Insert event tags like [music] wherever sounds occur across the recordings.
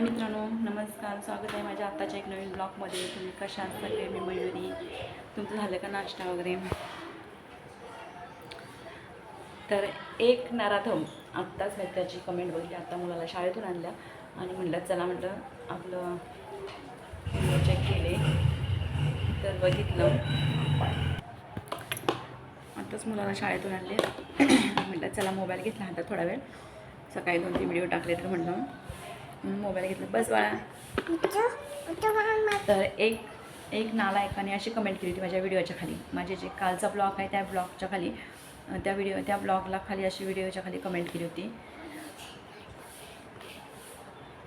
हाय मित्रांनो नमस्कार स्वागत आहे माझ्या आत्ताच्या एक नवीन ब्लॉगमध्ये. तुम्ही कशा सगळे? मी मयुरी. तुमचं झालं का नाश्ता वगैरे? तर एक नाराधम आत्ताच मी त्याची कमेंट बघितली. आत्ता मुलाला शाळेतून आणल्या. आणि म्हटलं चला म्हटलं आपलं चेक केले. तर बघितलं. आत्ताच मुलाला शाळेतून आणले. [clears throat] म्हटलं चला मोबाईल घेतला हातात थोडा वेळ. सकाळी दोन तीन व्हिडिओ टाकले तर म्हटलं मोबाईल घेतला. बस बाळा. तर एक एक नालायकाने अशी कमेंट केली होती माझ्या व्हिडिओच्या खाली. माझे जे कालचा ब्लॉग आहे त्या ब्लॉगच्या खाली त्या व्हिडिओ त्या ब्लॉगला खाली अशी व्हिडिओच्या खाली कमेंट केली होती.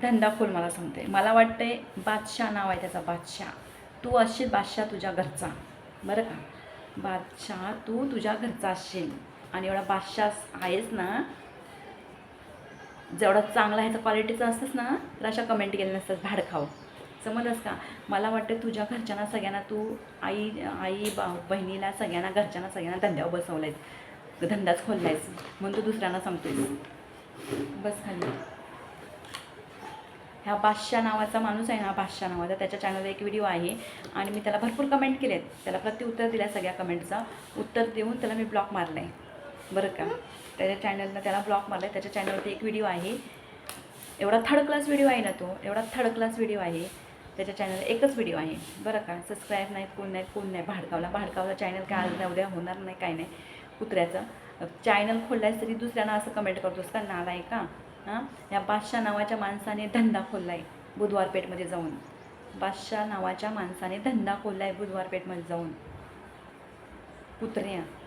धंदाफूल मला सांगते. मला वाटते बादशाह नाव आहे त्याचा बादशाह. तू असशील बादशाह तुझ्या घरचा. बरं का? बादशाह तू तुझ्या घरचा असशील. आणि एवढा बादशाह आहेस ना जेवढा चांगला ह्याचा क्वालिटीचा असतंस ना तर अशा कमेंट केल्या नसतात. भाड खाऊ समजलंस का? मला वाटतं तुझ्या घरच्यांना सगळ्यांना तू आई आई बा बहिणीला सगळ्यांना घरच्यांना सगळ्यांना धंद्यावर बसवलायस. धंदाच खोललायस. म्हणून तू दुसऱ्यांना सांगतोयस बस खाली. ह्या बादशाह नावाचा माणूस आहे ना बादशाह नावाचा त्याच्या चॅनलवर एक व्हिडिओ आहे. आणि मी त्याला भरपूर कमेंट केलेत. त्याला प्रत्युत्तर दिलं आहे सगळ्या कमेंटचा उत्तर देऊन त्याला मी ब्लॉक मारलं आहे बरं का? त्याच्या चॅनलनं त्याला ब्लॉक मारलं आहे त्याच्या चॅनलवरती एक व्हिडिओ आहे. एवढा थर्ड क्लास व्हिडिओ आहे ना तो. एवढा थर्ड क्लास व्हिडिओ आहे. त्याच्या चॅनल एकच व्हिडिओ आहे. बरं का? सबस्क्राईब नाहीत कोण नाही कोण नाही? भाडकावला भाडकावला चॅनल काय आज नाही उद्या होणार नाही काय नाही. कुत्र्याचं. चॅनल खोललायस तरी दुसऱ्यांना असं कमेंट करतोस का? नाला आहे का? हां? या बादशाह नावाच्या माणसाने धंदा खोलला आहे बुधवारपेठमध्ये जाऊन. बादशाह नावाच्या माणसाने धंदा खोलला आहे बुधवारपेठमध्ये जाऊन. कुत्र्या.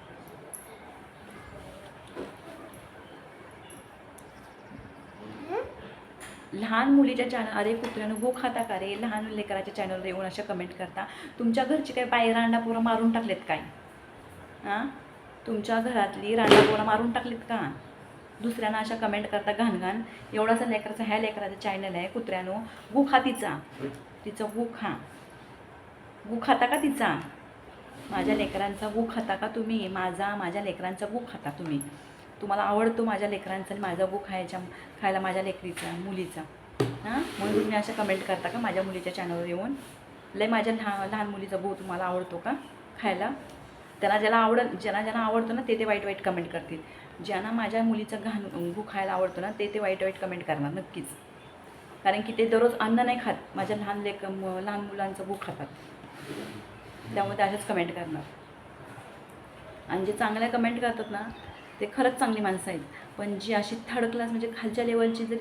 लहान मुलीच्या चॅनल अरे कुत्र्यानं गो खाता का रे? लहान लेकराच्या चॅनलवर येऊन अशा कमेंट करता. तुमच्या घरची काही बाई रांडापोरं मारून टाकलेत काय? हां तुमच्या घरातली रांडापोरं मारून टाकलेत का? दुसऱ्यांना अशा कमेंट करता घाणघाण. एवढासा लेकराचा ह्या लेकराचा चॅनल आहे कुत्र्यानो गु खा तिचा. तिचा गु खा. गु खाता का तिचा? माझ्या लेकरांचा गु खाता का तुम्ही? माझा माझ्या लेकरांचा गु खाता तुम्ही. तुम्हाला आवडतो माझ्या लेकरांचा आणि माझा गु खायच्या खायला माझ्या लेकरीचा मुलीचा. हां? म्हणून तुम्ही अशा कमेंट करता का माझ्या मुलीच्या चॅनलवर येऊन? लय माझ्या लहान लहान मुलीचा गो तुम्हाला आवडतो का खायला? त्यांना ज्याला आवडल ज्यांना ज्यांना आवडतं ना ते ते वाईट वाईट कमेंट करतील. ज्यांना माझ्या मुलीचं घाण भू खायला आवडतो ना ते ते वाईट वाईट कमेंट करणार नक्कीच. कारण की ते दररोज अन्न नाही खात. माझ्या लहान लेक लहान मुलांचं भूक खातात. त्यामुळे ते अशाच कमेंट करणार. आणि जे चांगल्या कमेंट करतात ना ते खरंच चांगली माणसं आहेत. पण जी अशी थर्ड क्लास म्हणजे खालच्या लेवलची जे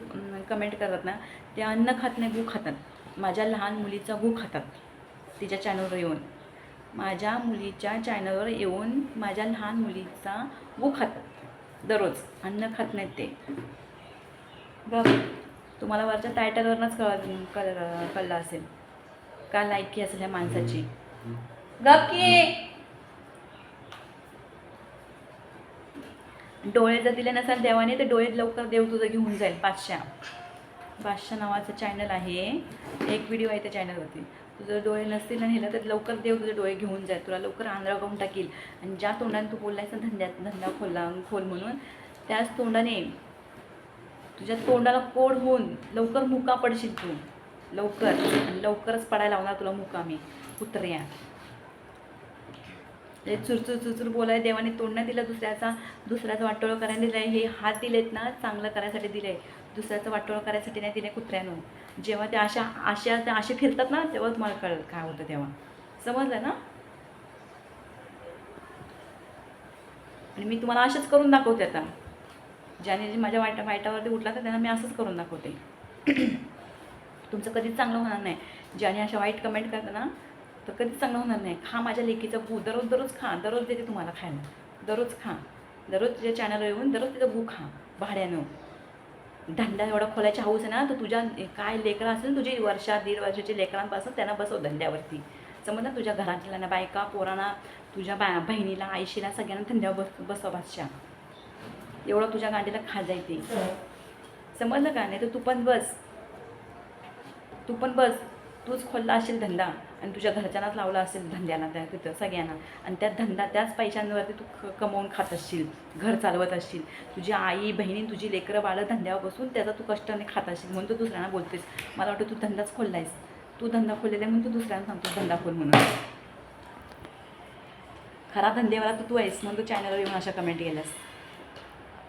कमेंट करतात ना ते अन्न खात नाही गू खातात. माझ्या लहान मुलीचा गू खातात. तिच्या चॅनलवर येऊन. माझ्या मुलीच्या चॅनलवर येऊन माझ्या लहान मुलीचा गू खातात. दररोज. अन्न खात नाहीत ते. बघ तुम्हाला वरच्या टायटलवरनंच कळ कळ कळलं असेल. का लायकी असेल ह्या माणसाची? गप की. डोळे जर दिले नसाल देवाने तर डोळे लवकर देव तुझं घेऊन जाईल. पाचशा पाचशा नावाचं चॅनल आहे. एक व्हिडिओ आहे त्या चॅनलवरती तुझं डोळे नसतील आणि नेलं तर लवकर देव तुझे डोळे घेऊन जाईल. तुला लवकर आंधळा करून टाकील. आणि ज्या तोंडाने तू बोललायस ना धंद्यात धंदा खोलला खोल म्हणून त्याच तोंडाने तुझ्या तोंडाला कोड होऊन लवकर मुका पडशील तू. लवकर. आणि लवकरच पडायला लावणार तुला मुका मी. कुत्र्या. चुरचूर चुरचूर बोलाय देवाने तोंड नाही दिलं दुसऱ्याचा दुसऱ्याचं वाटोळं करायला दिलं आहे हे हात दिलेत ना चांगलं करायसाठी दिले दुसऱ्याचं वाटोळं करायसाठी नाही दिले कुत्र्यानं. जेव्हा ते अशा अशा ते असे फिरतात ना तेव्हा तुम्हाला कळलं काय होतं तेव्हा. समजलं ना? आणि मी तुम्हाला असेच करून दाखवते आता. ज्याने जे माझ्या वाईट वाईटावरती उठला तर त्यांना मी असंच करून दाखवते. [clears throat] तुमचं कधीच चांगलं होणार नाही. ज्याने अशा वाईट कमेंट करताना तर कधीच चांगलं होणार नाही. खा माझ्या लेकीचा गू दररोज दररोज खा. दररोज देते तुम्हाला खायला. दररोज खा. दररोज तुझ्या चॅनलवर येऊन दररोज तिचा गू खा. भाड्यानं. धंदा एवढा खोलायची हाऊस आहे ना तर तुझ्या काय लेकरं असेल तुझी वर्षा दीड वर्षाची लेकरांपासून त्यांना बसव धंद्यावरती. समजा तुझ्या घरातल्या ना बायका पोरांना तुझ्या बा बहिणीला आईशीला सगळ्यांना धंद्यावर बस बसव भाषा एवढं तुझ्या गांडीला खा जायते समजलं का? नाही तर तू पण बस. तू पण बस. तूच खोलला असेल धंदा. आणि तुझ्या घरच्यांनाच लावला असेल धंद्याला त्या तिथं सगळ्यांना. आणि त्या धंदा त्याच पैशांवरती तू क कमवून खात असशील घर चालवत असशील. तुझी आई बहिणी तुझी लेकरं बाळं धंद्यावर बसून त्याचा तू कष्टाने खात असशील म्हणून तू दुसऱ्यांना बोलतेस. मला वाटतं तू धंदाच खोललायस. तू धंदा खोललेला आहे म्हणून तू दुसऱ्यांना सांगतो धंदा खोल म्हणून. खरा धंदेवाला तर तू आहेस म्हणून तू चॅनलवर येऊन अशा कमेंट केल्यास.